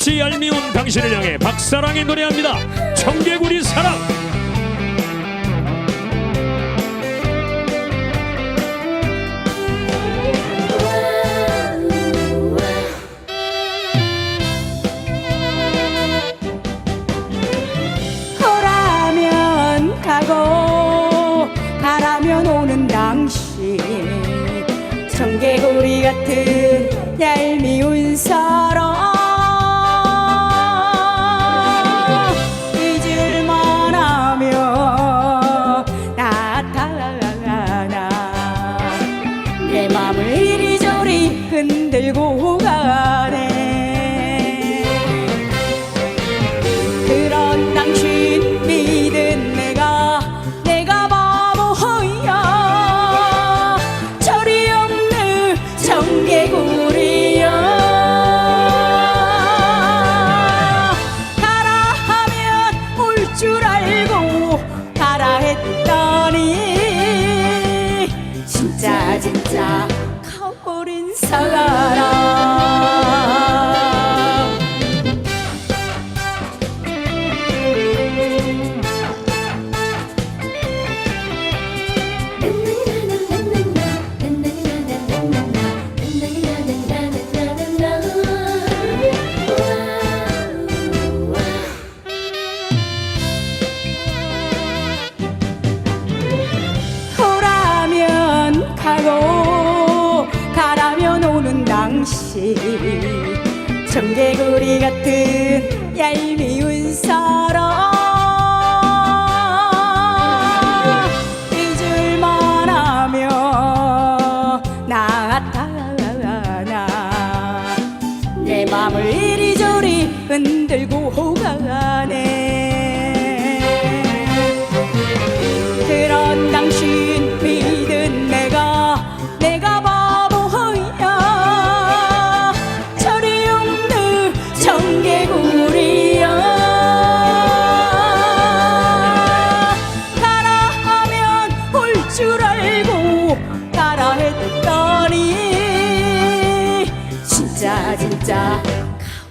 같이 얄미운 당신을 향해 박사랑이 노래합니다. 청개구리 사랑. 가라면 가고 가라면 오는 당신 청개구리 같은 얄미운 사랑 가네 그런 당신 믿은 내가 내가 바보야. 철이 없는 청개구리야. 가라 하면 올 줄 알고 가라 했더니 진짜 진짜 가고 가라면 오는 당신. 청개구리 같은 얄미운 사람. 잊을만 하며 나타나. 내 맘을 이리저리 흔들고 가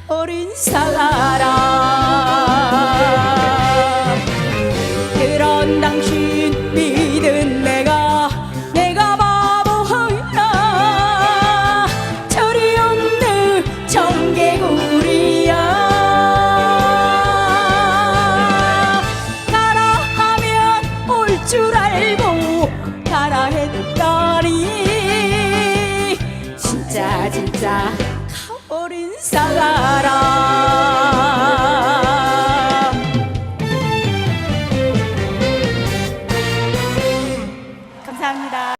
어린 사람. 그런 당신 믿은 내가 내가 바보야 철이 없는 청개구리야. 가라 하면 올 줄 알고 가라 했더니 진짜 진짜 가버린 사람